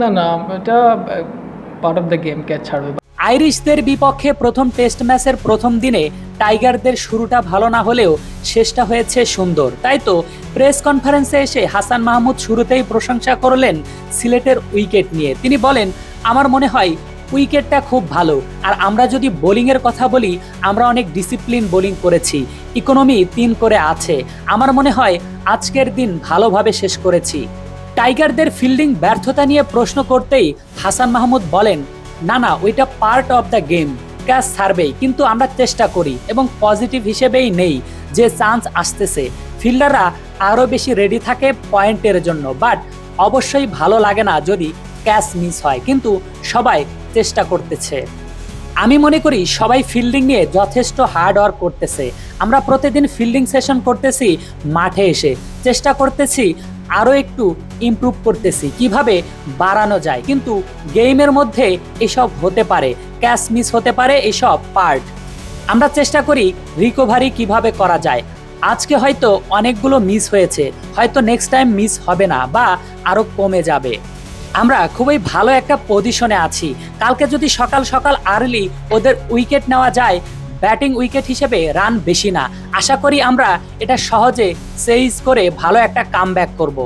না না, এটা part of the game catch ছাড়বে? আইরিশদের বিপক্ষে প্রথম টেস্ট ম্যাচের প্রথম দিনে টাইগারদের শুরুটা ভালো না হলেও শেষটা হয়েছে সুন্দর। তাই তো প্রেস কনফারেন্সে এসে হাসান মাহমুদ শুরুতেই প্রশংসা করলেন সিলেটের উইকেট নিয়ে। তিনি বলেন, আমার মনে হয় উইকেটটা খুব ভালো, আর আমরা যদি বোলিংয়ের কথা বলি, আমরা অনেক ডিসিপ্লিন বোলিং করেছি ইকোনমি তিন করে আছে। আমার মনে হয় আজকের দিন ভালোভাবে শেষ করেছি। টাইগারদের ফিল্ডিং ব্যর্থতা নিয়ে প্রশ্ন করতেই হাসান মাহমুদ বলেন, না না, ওইটা part of the game catch ছাড়বেই, কিন্তু আমরা চেষ্টা করি এবং পজিটিভ হিসেবেই নেই, যে চান্স আসতেছে। ফিল্ডাররা আরও বেশি রেডি থাকে পয়েন্টের জন্য বাট অবশ্যই ভালো লাগে না যদি ক্যাচ মিস হয়, কিন্তু সবাই চেষ্টা করতেছে। আমি মনে করি সবাই ফিল্ডিং নিয়ে যথেষ্ট হার্ড ওয়ার্ক করতেছে। আমরা প্রতিদিন ফিল্ডিং সেশন করতেছি, মাঠে এসে। চেষ্টা করতেছি আরও একটু ইমপ্রুভ করতেছি, কীভাবে বাড়ানো যায়। কিন্তু গেমের মধ্যে এসব হতে পারে ক্যাচ মিস হতে পারে এসব পার্ট আমরা চেষ্টা করি রিকভারি কীভাবে করা যায়। আজকে হয়তো অনেকগুলো মিস হয়েছে, হয়তো নেক্সট টাইম মিস হবে না বা আরও কমে যাবে। আমরা খুবই ভালো একটা পজিশনে আছি। কালকে যদি সকাল সকাল আর্লি ওদের উইকেট নেওয়া যায় ব্যাটিং উইকেট হিসেবে রান বেশি না। আশা করি আমরা এটা সহজে সেইজ করে ভালো একটা কাম ব্যাক করব।